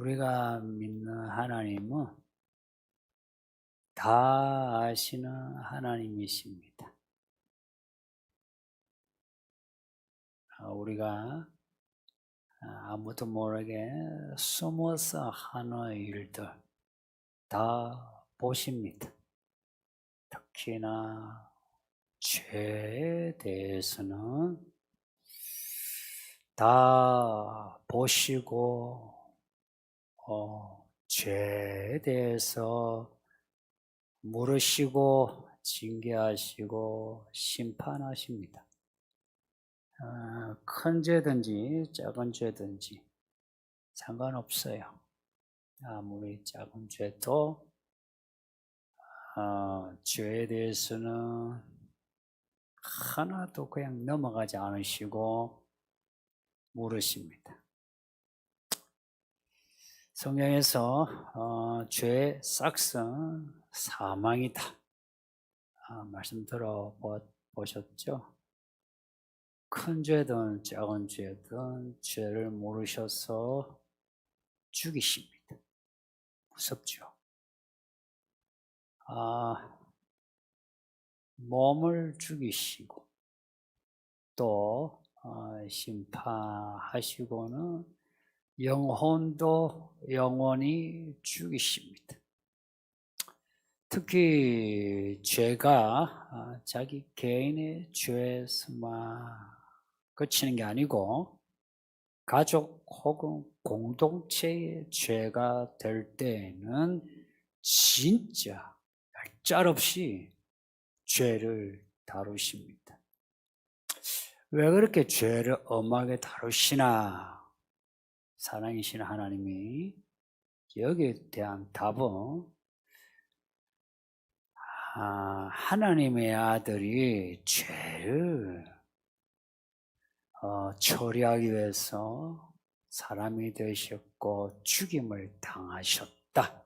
우리가 믿는 하나님은 다 아시는 하나님이십니다. 아, 우리가 아무도 모르게 숨어서 하는 일들 다 보십니다. 특히나 죄에 대해서는 다 보시고 어, 죄에 대해서 물으시고 징계하시고 심판하십니다. 어, 큰 죄든지 작은 죄든지 상관없어요. 아무리 작은 죄도 어, 죄에 대해서는 하나도 그냥 넘어가지 않으시고 물으십니다. 성경에서 어, 죄의 싹은 사망이다. 아, 말씀 들어보셨죠? 큰 죄든 작은 죄든 죄를 모르셔서 죽이십니다. 무섭죠? 아, 몸을 죽이시고 또 어, 심판하시고는 영혼도 영원히 죽이십니다. 특히 죄가 아, 자기 개인의 죄에서만 그치는 게 아니고 가족 혹은 공동체의 죄가 될 때에는 진짜 짤없이 죄를 다루십니다. 왜 그렇게 죄를 엄하게 다루시나? 사랑이신 하나님이 여기에 대한 답은 아, 하나님의 아들이 죄를 어, 처리하기 위해서 사람이 되셨고 죽임을 당하셨다.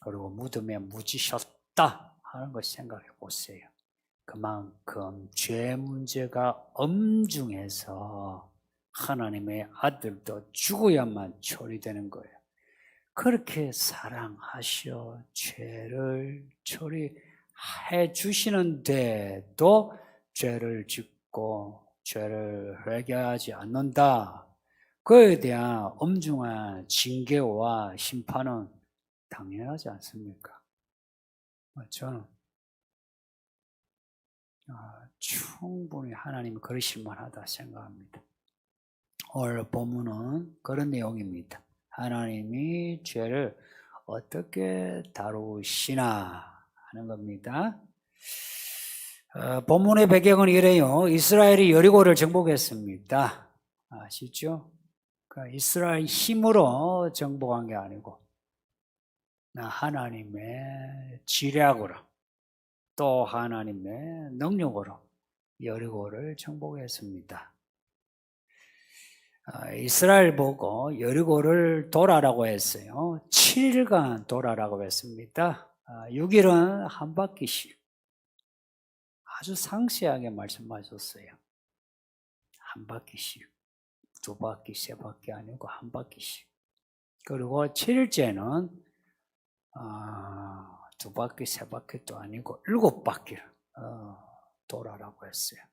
그리고 무덤에 묻히셨다 하는 걸 생각해 보세요. 그만큼 죄 문제가 엄중해서 하나님의 아들도 죽어야만 처리되는 거예요. 그렇게 사랑하셔 죄를 처리해 주시는데도 죄를 짓고 죄를 회개하지 않는다. 그에 대한 엄중한 징계와 심판은 당연하지 않습니까? 저는 아, 충분히 하나님이 그러실 만하다 생각합니다. 오늘 본문은 그런 내용입니다. 하나님이 죄를 어떻게 다루시나 하는 겁니다. 어, 본문의 배경은 이래요. 이스라엘이 여리고를 정복했습니다. 아시죠? 그 이스라엘 힘으로 정복한 게 아니고 하나님의 지략으로 또 하나님의 능력으로 여리고를 정복했습니다. 아, 이스라엘 보고 여리고를 돌아라고 했어요. 7일간 돌아라고 했습니다. 6일은 아, 한 바퀴씩 아주 상세하게 말씀하셨어요. 한 바퀴씩 두 바퀴, 세 바퀴 아니고 한 바퀴씩. 그리고 7일째는 아, 두 바퀴, 세 바퀴도 아니고 일곱 바퀴를 어, 돌아라고 했어요.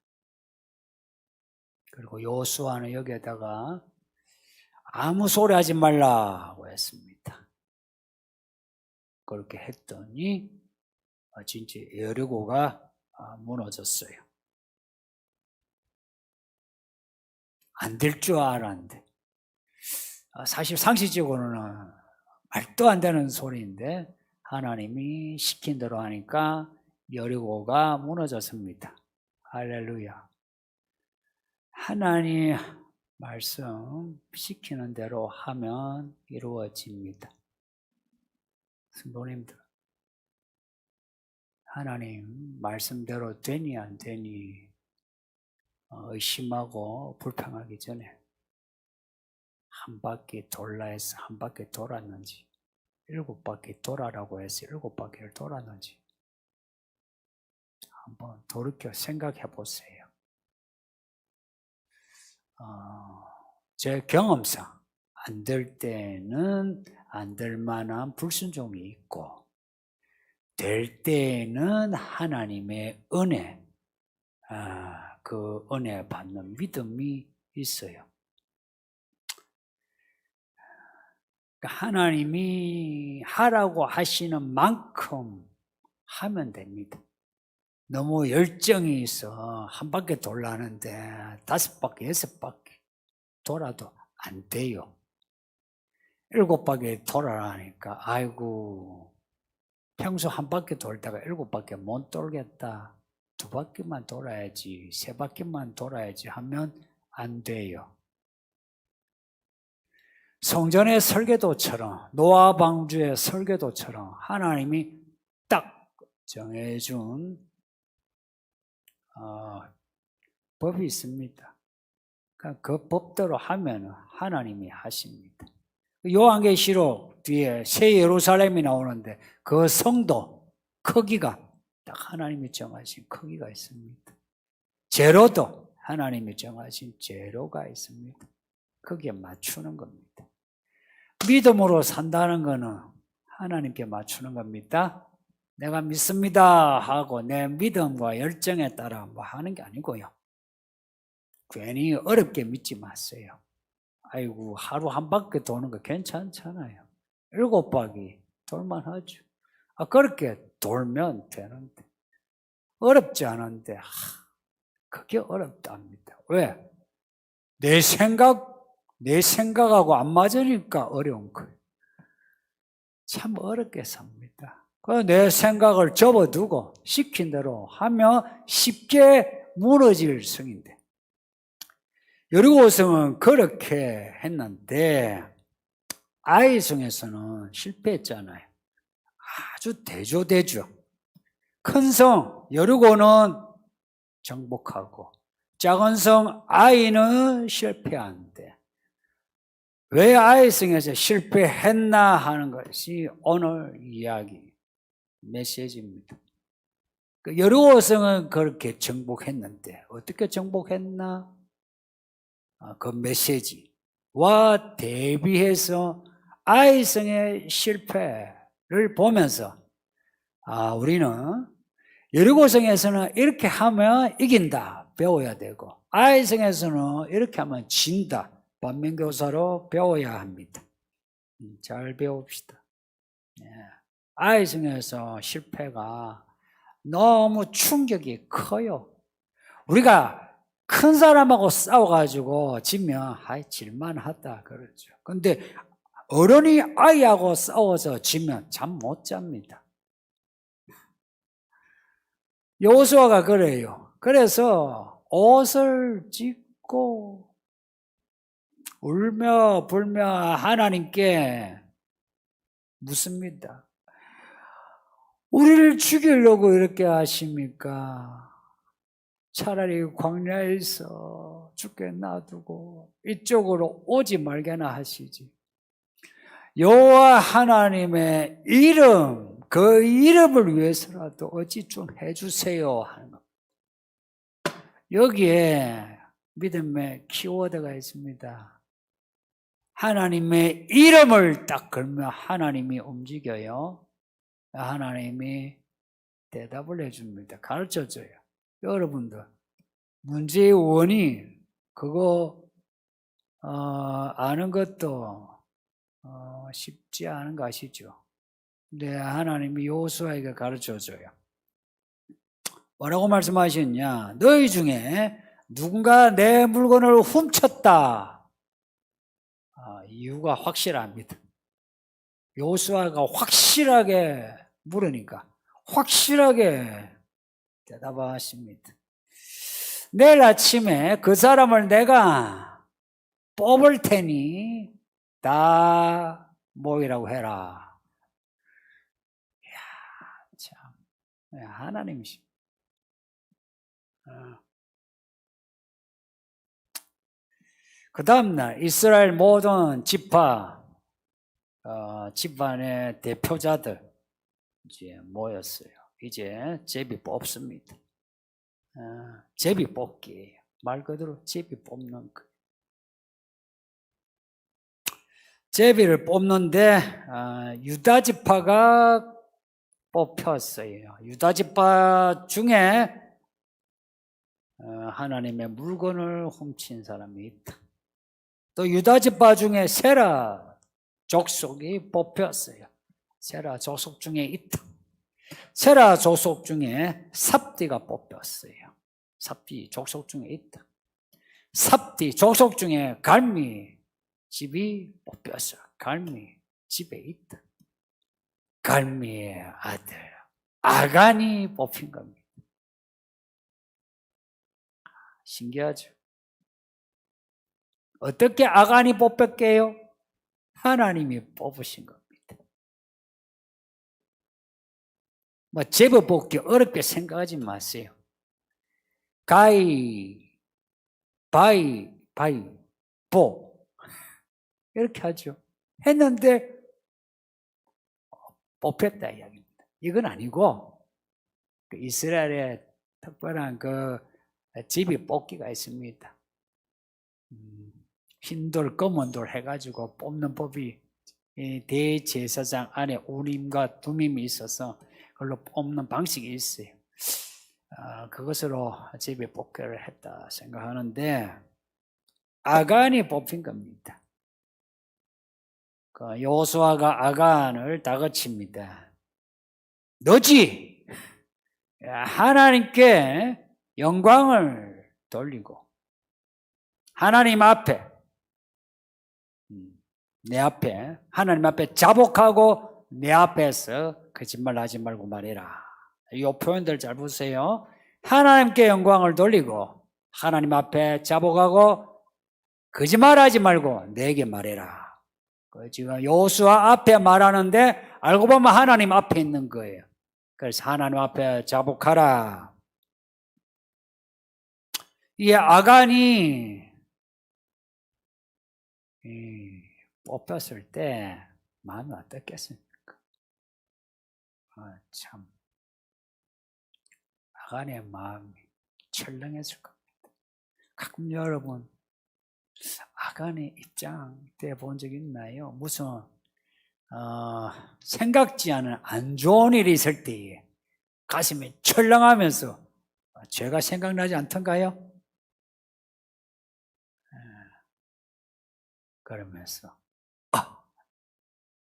그리고 요수아는 여기에다가 아무 소리 하지 말라고 했습니다. 그렇게 했더니 어, 진짜 여리고가 아, 무너졌어요. 안 될 줄 알았는데 아, 사실 상식적으로는 말도 안 되는 소리인데 하나님이 시킨 대로 하니까 여리고가 무너졌습니다. 할렐루야. 하나님 말씀 시키는 대로 하면 이루어집니다. 성도님들, 하나님 말씀대로 되니 안 되니 어, 의심하고 불평하기 전에 한 바퀴 돌라 해서 한 바퀴 돌았는지 일곱 바퀴 돌아라고 해서 일곱 바퀴를 돌았는지 한번 돌이켜 생각해 보세요. 어, 제 경험상 안 될 때는 안 될 만한 불순종이 있고 될 때는 하나님의 은혜, 아, 그 은혜 받는 믿음이 있어요. 그러니까 하나님이 하라고 하시는 만큼 하면 됩니다. 너무 열정이 있어 한 바퀴 돌라는데 다섯 바퀴 여섯 바퀴 돌아도 안 돼요. 일곱 바퀴 돌아라니까 아이고 평소 한 바퀴 돌다가 일곱 바퀴 못 돌겠다. 두 바퀴만 돌아야지 세 바퀴만 돌아야지 하면 안 돼요. 성전의 설계도처럼 노아 방주의 설계도처럼 하나님이 딱 정해준 어, 법이 있습니다. 그러니까 그 법대로 하면 하나님이 하십니다. 요한계시록 뒤에 새 예루살렘이 나오는데 그 성도 크기가 딱 하나님이 정하신 크기가 있습니다. 제로도 하나님이 정하신 제로가 있습니다. 거기에 맞추는 겁니다. 믿음으로 산다는 것은 하나님께 맞추는 겁니다. 내가 믿습니다 하고 내 믿음과 열정에 따라 뭐 하는 게 아니고요. 괜히 어렵게 믿지 마세요. 아이고 하루 한 바퀴 도는 거 괜찮잖아요. 일곱 바퀴 돌만 하죠. 아 그렇게 돌면 되는데 어렵지 않은데 하, 그게 어렵답니다. 왜? 내 생각 내 생각하고 안 맞으니까 어려운 거예요. 참 어렵게 삽니다. 내 생각을 접어두고 시킨 대로 하면 쉽게 무너질 성인데 여리고성은 그렇게 했는데 아이성에서는 실패했잖아요. 아주 대조대조. 큰 성 여리고는 정복하고 작은 성 아이는 실패한데 왜 아이성에서 실패했나 하는 것이 오늘 이야기 메시지입니다. 그 여리고성은 그렇게 정복했는데 어떻게 정복했나? 아, 그 메시지와 대비해서 아이성의 실패를 보면서 아 우리는 여리고성에서는 이렇게 하면 이긴다 배워야 되고 아이성에서는 이렇게 하면 진다 반면교사로 배워야 합니다. 음, 잘 배웁시다. 예. 아이성에서 실패가 너무 충격이 커요. 우리가 큰 사람하고 싸워가지고 지면 아이 질만 하다 그러죠. 근데 어른이 아이하고 싸워서 지면 잠 못 잡니다. 여호수아가 그래요. 그래서 옷을 찢고 울며 불며 하나님께 묻습니다. 우리를 죽이려고 이렇게 하십니까? 차라리 광야에서 죽게 놔두고 이쪽으로 오지 말게나 하시지. 여호와 하나님의 이름, 그 이름을 위해서라도 어찌 좀 해주세요 하는 것. 여기에 믿음의 키워드가 있습니다. 하나님의 이름을 딱 걸면 하나님이 움직여요. 하나님이 대답을 해줍니다. 가르쳐 줘요. 여러분들, 문제의 원인, 그거, 어, 아는 것도, 어, 쉽지 않은 거 아시죠? 근데 하나님이 요수아에게 가르쳐 줘요. 뭐라고 말씀하셨냐? 너희 중에 누군가 내 물건을 훔쳤다. 아, 이유가 확실합니다. 요수아가 확실하게 물으니까 확실하게 대답하십니다. 내일 아침에 그 사람을 내가 뽑을 테니 다 모이라고 해라. 이야, 참. 하나님이시. 그 다음날 이스라엘 모든 지파, 어, 집안의 대표자들 이제 모였어요. 이제 제비 뽑습니다. 어, 제비 뽑기예요. 말 그대로 제비 뽑는 거. 제비를 뽑는데 아, 유다 지파가 뽑혔어요. 유다 지파 중에 어, 하나님의 물건을 훔친 사람이 있다. 또 유다 지파 중에 세라 족속이 뽑혔어요. 세라 족속 중에 있다. 세라 족속 중에 삽디가 뽑혔어요. 삽디 족속 중에 있다. 삽디 족속 중에 갈미 집이 뽑혔어. 갈미 집에 있다. 갈미의 아들 아간이 뽑힌 겁니다. 신기하죠? 어떻게 아간이 뽑혔게요? 하나님이 뽑으신 겁니다. 뭐 제법 뽑기 어렵게 생각하지 마세요. 가이, 바이, 바이, 보 이렇게 하죠. 했는데 뽑혔다 이야기입니다. 이건 아니고 그 이스라엘에 특별한 그 집이 뽑기가 있습니다. 음, 흰돌, 검은돌 해가지고 뽑는 법이 이 대제사장 안에 우림과 두밈이 있어서 그 걸로 뽑는 방식이 있어요. 아, 그것으로 집에 뽑기를 했다 생각하는데 아간이 뽑힌 겁니다. 그 요수아가 아간을 다그칩니다. 너지 하나님께 영광을 돌리고 하나님 앞에 음, 내 앞에 하나님 앞에 자복하고 내 앞에서 거짓말 하지 말고 말해라. 이 표현들 잘 보세요. 하나님께 영광을 돌리고 하나님 앞에 자복하고 거짓말하지 말고 내게 말해라. 그 지금 요수아 앞에 말하는데 알고 보면 하나님 앞에 있는 거예요. 그래서 하나님 앞에 자복하라. 이 아간이 이 뽑혔을 때 마음이 어떻겠습니까? 아, 참 아간의 마음이 철렁했을 겁니다. 가끔 여러분 아간의 입장 때 본 적 있나요? 무슨 어, 생각지 않은 안 좋은 일이 있을 때에 가슴이 철렁하면서 죄가 생각나지 않던가요? 그러면서 아,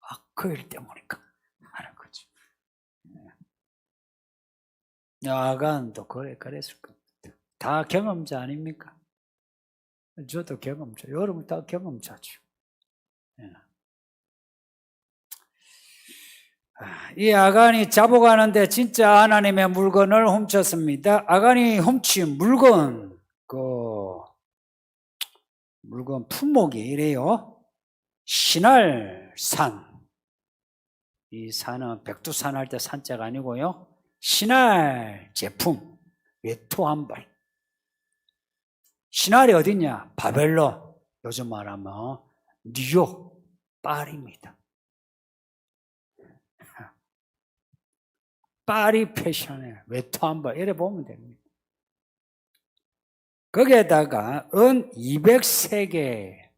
아, 그 일 때문인가 하는 거죠. 아간도 그래 그랬을 겁니다. 다 경험자 아닙니까? 저도 경험자, 여러분 다 경험자죠. 예. 이 아간이 잡아가는데 진짜 하나님의 물건을 훔쳤습니다. 아간이 훔친 물건, 그 물건 품목이 이래요. 신할산. 이 산은 백두산 할 때 산자가 아니고요. 신할 제품, 외투 한 벌. 신할이 어디냐? 바벨론. 요즘 말하면 뉴욕, 파리입니다. 파리 패션에 외투 한 벌. 이래 보면 됩니다. 거기에다가 은 200세계,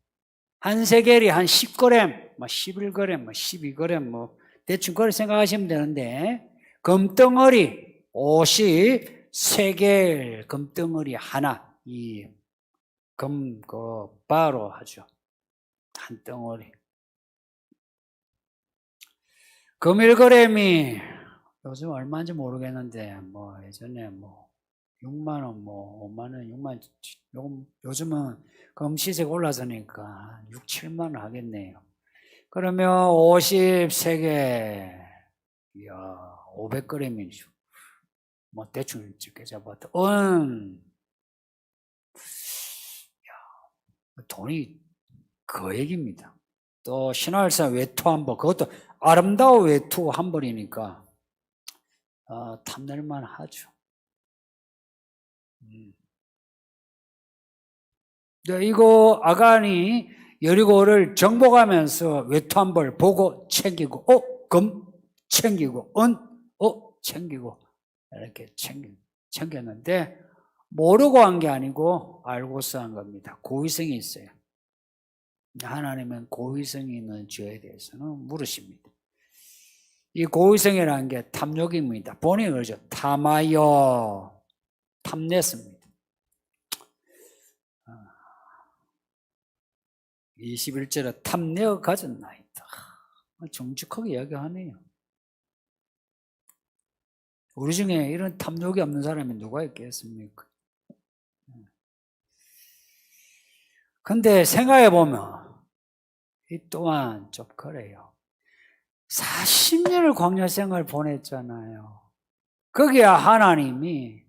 한 세겔이 한 10g, 뭐 11g, 뭐 12g, 뭐 대충 그렇게 생각하시면 되는데 금덩어리 50세겔 금덩어리 하나 이 금 그 바로 하죠. 한 덩어리. 금 1g이 요즘 얼마인지 모르겠는데 뭐 예전에 뭐 6만 원, 뭐 5만 원, 6만 원, 요즘, 요즘은 금시색 올라서니까 6, 7만 원 하겠네요. 그러면 53개, 이야, 500g이죠. 뭐 대충 적게 잡아도 은, 야, 돈이 거액입니다. 또 신화일산 외투 한 벌, 그것도 아름다운 외투 한 벌이니까 어, 탐낼만 하죠. 음. 네, 이거 아간이 여리고를 정복하면서 외투 한 벌 보고 챙기고, 어, 금 챙기고, 은, 어, 챙기고, 이렇게 챙기, 챙겼는데, 모르고 한 게 아니고 알고서 한 겁니다. 고의성이 있어요. 하나님은 고의성이 있는 죄에 대해서는 물으십니다. 이 고의성이라는 게 탐욕입니다. 본인이 그러죠. 탐하여 탐냈습니다. 21절에 탐내어 가졌나이다. 정직하게 이야기하네요. 우리 중에 이런 탐욕이 없는 사람이 누가 있겠습니까? 근데 생각해 보면 이 또한 좀 그래요. 40년을 광야 생활 보냈잖아요. 거기야 하나님이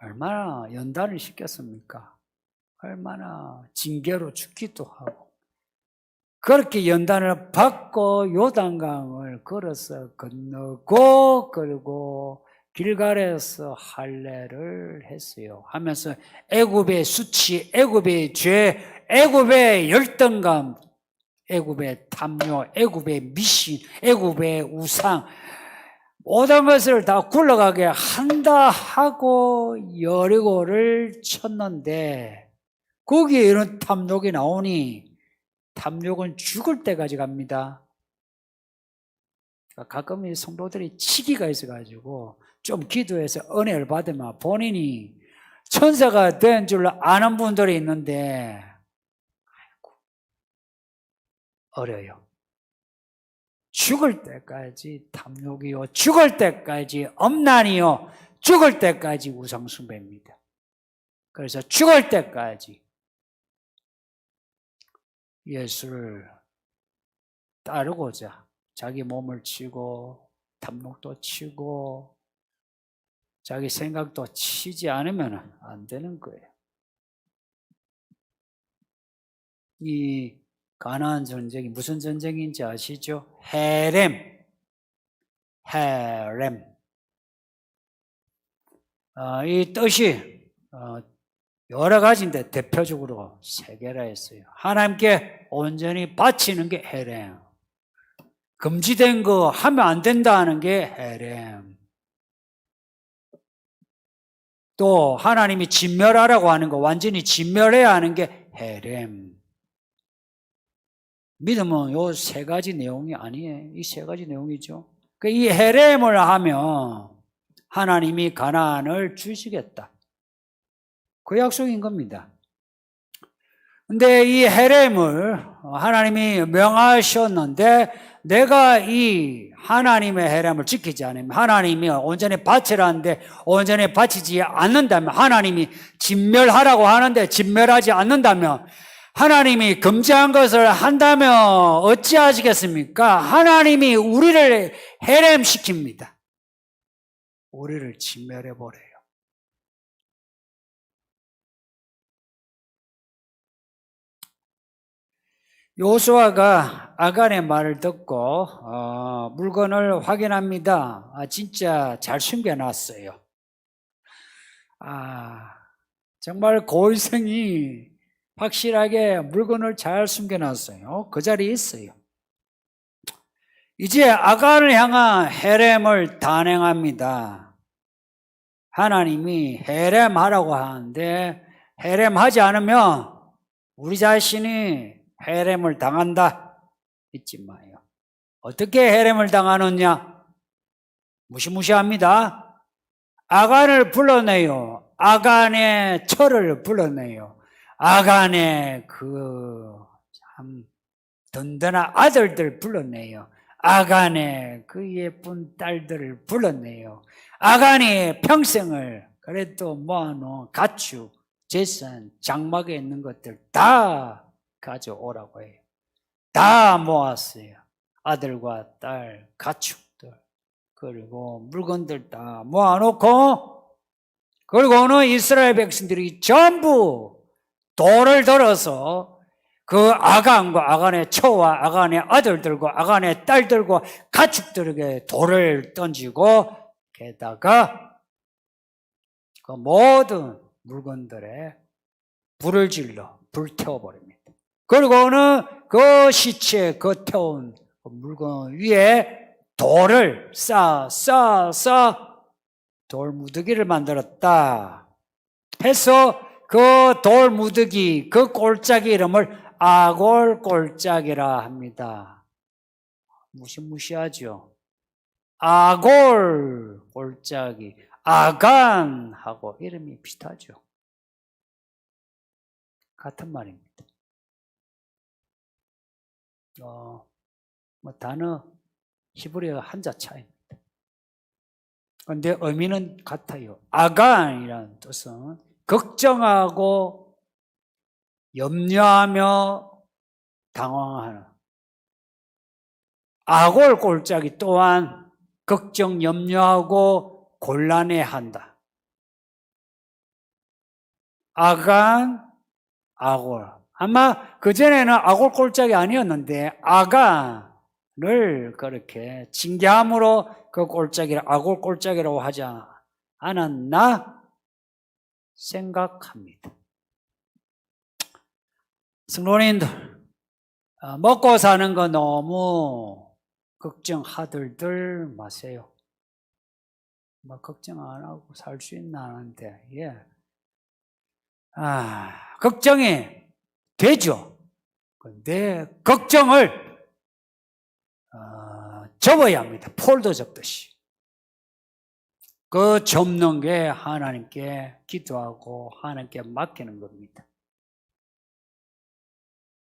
얼마나 연단을 시켰습니까? 얼마나 징계로 죽기도 하고 그렇게 연단을 받고 요단강을 걸어서 건너고 그리고 길갈에서 할례를 했어요. 하면서 애굽의 수치, 애굽의 죄, 애굽의 열등감, 애굽의 탐욕, 애굽의 미신, 애굽의 우상 모든 것을 다 굴러가게 한다 하고 여리고를 쳤는데 거기에 이런 탐욕이 나오니 탐욕은 죽을 때까지 갑니다. 가끔 이 성도들이 치기가 있어가지고 좀 기도해서 은혜를 받으면 본인이 천사가 된 줄 아는 분들이 있는데 아이고, 어려요. 죽을 때까지 탐욕이요, 죽을 때까지 엄난이요, 죽을 때까지 우상숭배입니다. 그래서 죽을 때까지 예수를 따르고자 자기 몸을 치고 탐욕도 치고 자기 생각도 치지 않으면 안 되는 거예요. 이 가나안 전쟁이 무슨 전쟁인지 아시죠? 헤렘, 헤렘. 아, 이 뜻이 어, 여러 가지인데 대표적으로 세 개라 했어요. 하나님께 온전히 바치는 게 헤렘. 금지된 거 하면 안 된다는 게 헤렘. 또 하나님이 진멸하라고 하는 거 완전히 진멸해야 하는 게 헤렘. 믿음은 요 세 가지 내용이 아니에요. 이 세 가지 내용이죠. 그이 헤렘을 하면 하나님이 가나안을 주시겠다. 그 약속인 겁니다. 근데 이 헤렘을 하나님이 명하셨는데 내가 이 하나님의 헤렘을 지키지 않으면 하나님이 온전히 바치라는데 온전히 바치지 않는다면 하나님이 진멸하라고 하는데 진멸하지 않는다면 하나님이 금지한 것을 한다면 어찌하시겠습니까? 하나님이 우리를 헤렘시킵니다. 우리를 진멸해버려요. 요수아가 아간의 말을 듣고 어, 물건을 확인합니다. 아, 진짜 잘 숨겨놨어요. 아, 정말 고의성이 확실하게 물건을 잘 숨겨놨어요. 그 자리에 있어요. 이제 아간을 향한 헤렘을 단행합니다. 하나님이 헤렘하라고 하는데 헤렘하지 않으면 우리 자신이 헤렘을 당한다. 잊지 마요. 어떻게 헤렘을 당하느냐? 무시무시합니다. 아간을 불러내요. 아간의 철을 불러내요. 아간의 그 참 든든한 아들들 불러내요. 아간의 그 예쁜 딸들을 불러내요. 아간이 평생을 그래도 모아놓은 가축, 재산, 장막에 있는 것들 다 가져오라고 해요. 다 모았어요. 아들과 딸, 가축들, 그리고 물건들 다 모아놓고, 그리고는 이스라엘 백성들이 전부 돌을 들어서 그 아간과 아간의 처와 아간의 아들들과 아간의 딸들과 가축들에게 돌을 던지고 게다가 그 모든 물건들에 불을 질러 불태워버립니다. 그리고는 그 시체, 그 태운 물건 위에 돌을 쌓아, 쌓아, 쌓아 돌무더기를 만들었다. 해서 그 돌무더기, 그 꼴짝이 이름을 아골골짝이라 합니다. 무시무시하죠. 아골 골짜기, 아간하고 이름이 비슷하죠. 같은 말입니다. 어, 뭐 단어 히브리어 한자 차이입니다. 근데 의미는 같아요. 아간이라는 뜻은 걱정하고 염려하며 당황하는 아골 골짜기 또한 걱정, 염려하고 곤란해한다. 아간, 아골. 아마 그전에는 아골 골짜기 아니었는데 아간을 그렇게 징계함으로 그 골짜기를 아골 골짜기라고 하지 않았나 생각합니다. 성도님들 어, 먹고 사는 거 너무 걱정하들들 마세요. 뭐 걱정 안 하고 살 수 있나 하는데 예. 아, 걱정이 되죠. 근데 걱정을 어, 접어야 합니다. 폴더 접듯이. 그 접는 게 하나님께 기도하고 하나님께 맡기는 겁니다.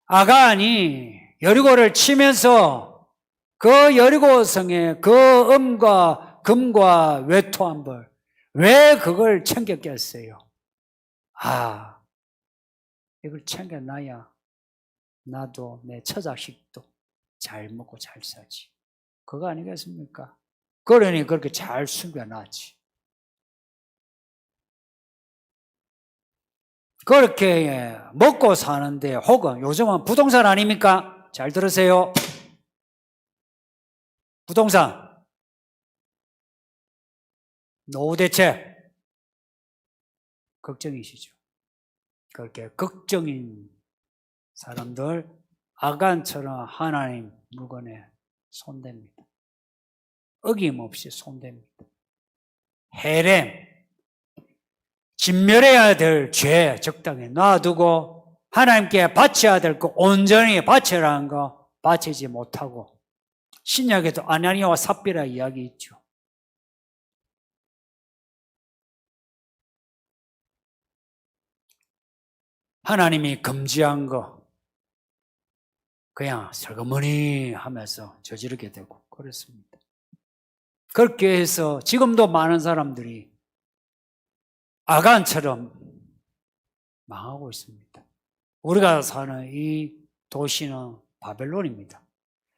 아간이 여리고를 치면서 그 여리고 성에 그 음과 금과 외토한 벌 왜 그걸 챙겼겠어요? 아, 이걸 챙겨놔야 나도 내 처자식도 잘 먹고 잘 사지. 그거 아니겠습니까? 그러니 그렇게 잘 숨겨놨지. 그렇게 먹고 사는데 혹은 요즘은 부동산 아닙니까? 잘 들으세요. 부동산. 노후 대책. 걱정이시죠. 그렇게 걱정인 사람들 아간처럼 하나님 물건에 손댑니다. 어김없이 손댑니다. 헤렘 진멸해야 될 죄 적당히 놔두고 하나님께 바쳐야 될 거 온전히 바쳐라는 거 바치지 못하고 신약에도 아나니아와 삽비라 이야기 있죠. 하나님이 금지한 거 그냥 설거머니 하면서 저지르게 되고 그렇습니다. 그렇게 해서 지금도 많은 사람들이 아간처럼 망하고 있습니다. 우리가 사는 이 도시는 바벨론입니다.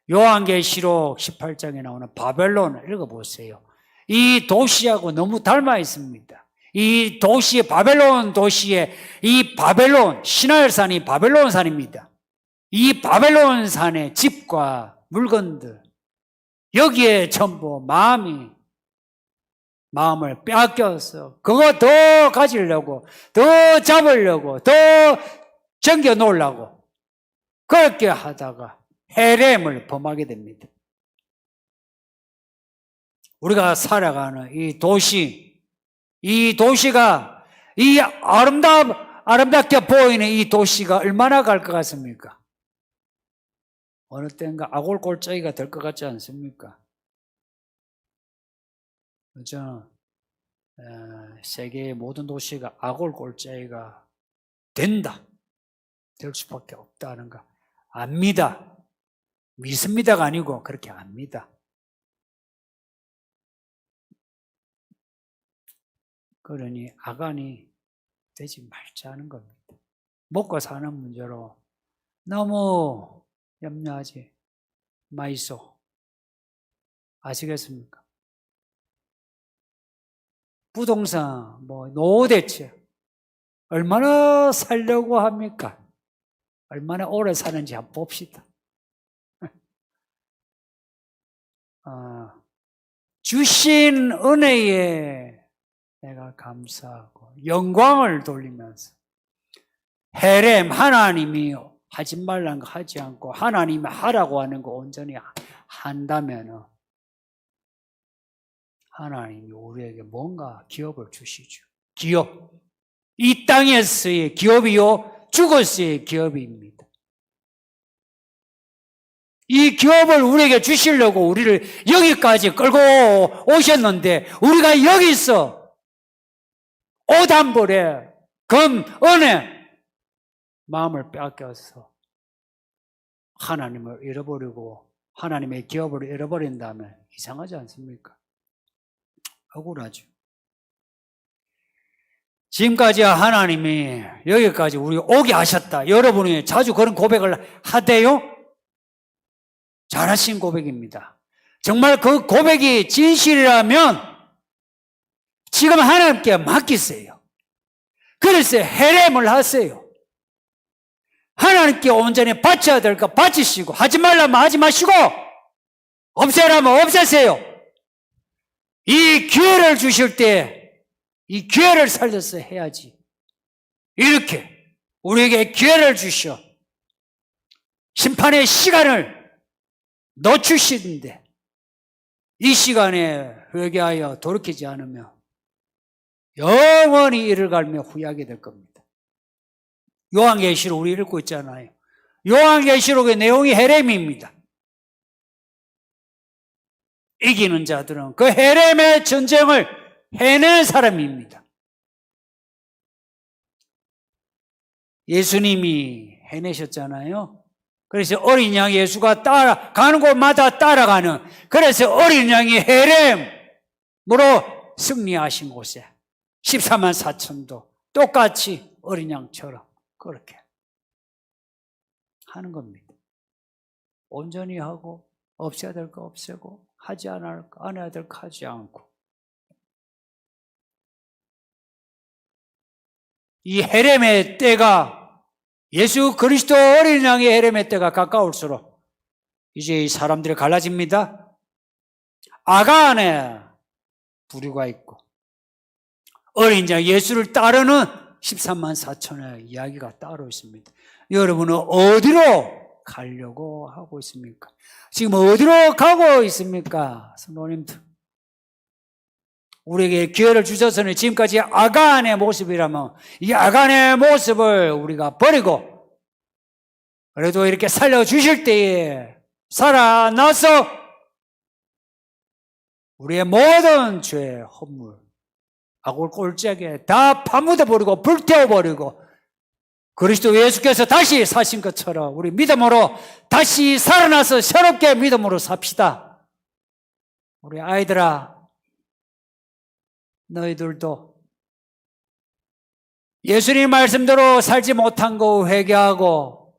요한계시록 18장에 나오는 바벨론 읽어보세요. 이 도시하고 너무 닮아 있습니다. 이 도시, 바벨론 도시에 이 바벨론, 신화산이 바벨론 산입니다. 이 바벨론 산의 집과 물건들, 여기에 전부 마음이, 마음을 빼앗겨서 그거 더 가지려고, 더 잡으려고, 더 정겨 놓으려고, 그렇게 하다가 해렘을 범하게 됩니다. 우리가 살아가는 이 도시, 이 도시가 이 아름답 아름답게 보이는 이 도시가 얼마나 갈 것 같습니까? 어느 때인가 아골골짜기가 될 것 같지 않습니까? 그죠? 세계의 모든 도시가 아골골짜기가 된다. 될 수밖에 없다는 거 압니다. 믿습니다가 아니고 그렇게 압니다. 그러니 아간이 되지 말자는 겁니다. 먹고 사는 문제로 너무 염려하지 마이소. 아시겠습니까? 부동산, 뭐, 노후 대책. 얼마나 살려고 합니까? 얼마나 오래 사는지 한번 봅시다. 어, 주신 은혜에 내가 감사하고 영광을 돌리면서 헤렘 하나님이 하지 말란 거 하지 않고 하나님이 하라고 하는 거 온전히 한다면 하나님이 우리에게 뭔가 기업을 주시죠. 기업. 이 땅에서의 기업이요, 죽었을 기업입니다. 이 기업을 우리에게 주시려고 우리를 여기까지 끌고 오셨는데 우리가 여기서 오단벌에 금, 은혜 마음을 빼앗겨서 하나님을 잃어버리고 하나님의 기업을 잃어버린다면 이상하지 않습니까? 억울하죠. 지금까지 하나님이 여기까지 우리 오게 하셨다. 여러분이 자주 그런 고백을 하대요? 잘하신 고백입니다. 정말 그 고백이 진실이라면 지금 하나님께 맡기세요. 그래서 헤렘을 하세요. 하나님께 온전히 바쳐야 될 거 바치시고 하지 말라면 하지 마시고 없애라면 없애세요. 이 기회를 주실 때 이 기회를 살려서 해야지. 이렇게 우리에게 기회를 주셔. 심판의 시간을 놓치시는데 이 시간에 회개하여 돌이키지 않으면 영원히 이를 갈며 후회하게 될 겁니다. 요한계시록 우리 읽고 있잖아요. 요한계시록의 내용이 헤렘입니다. 이기는 자들은 그 헤렘의 전쟁을 해낸 사람입니다. 예수님이 해내셨잖아요. 그래서 어린 양 예수가 따라 가는 곳마다 따라가는 그래서 어린 양이 헤렘으로 승리하신 곳에 14만 4천도 똑같이 어린 양처럼 그렇게 하는 겁니다. 온전히 하고 없애야 될 거 없애고 하지 않을 거안 해야 될 거 하지 않고 이 헤렘의 때가 예수 그리스도 어린 양의 헤렘의 때가 가까울수록 이제 이 사람들이 갈라집니다. 아가 안에 부류가 있고 어린 양 예수를 따르는 13만 4천의 이야기가 따로 있습니다. 여러분은 어디로 가려고 하고 있습니까? 지금 어디로 가고 있습니까? 성도님들. 우리에게 기회를 주셔서는 지금까지 아간의 모습이라면 이 아간의 모습을 우리가 버리고 그래도 이렇게 살려주실 때에 살아나서 우리의 모든 죄, 허물, 악을 꼴찌하게 다 파묻어 버리고 불태워 버리고 그리스도 예수께서 다시 사신 것처럼 우리 믿음으로 다시 살아나서 새롭게 믿음으로 삽시다. 우리 아이들아, 너희들도 예수님 말씀대로 살지 못한 거 회개하고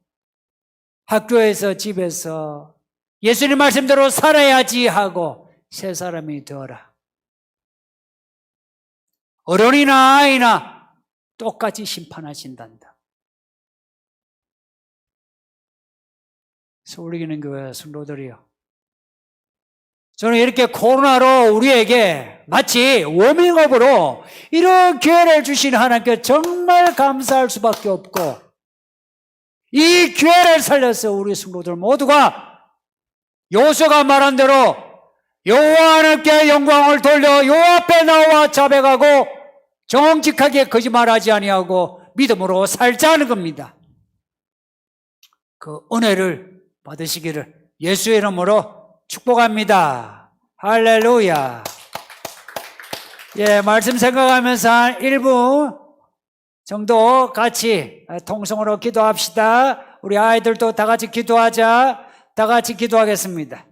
학교에서 집에서 예수님 말씀대로 살아야지 하고 새 사람이 되어라. 어른이나 아이나 똑같이 심판하신단다. 서울이기는 교회 성도들이요. 저는 이렇게 코로나로 우리에게 마치 워밍업으로 이런 기회를 주신 하나님께 정말 감사할 수밖에 없고 이 기회를 살려서 우리 성도들 모두가 요소가 말한 대로 여호와 하나님께 영광을 돌려 여호와 앞에 나와 자백하고 정직하게 거짓말하지 아니하고 믿음으로 살자는 겁니다. 그 은혜를 받으시기를 예수의 이름으로 축복합니다. 할렐루야. 예, 말씀 생각하면서 한 1분 정도 같이 통성으로 기도합시다. 우리 아이들도 다 같이 기도하자. 다 같이 기도하겠습니다.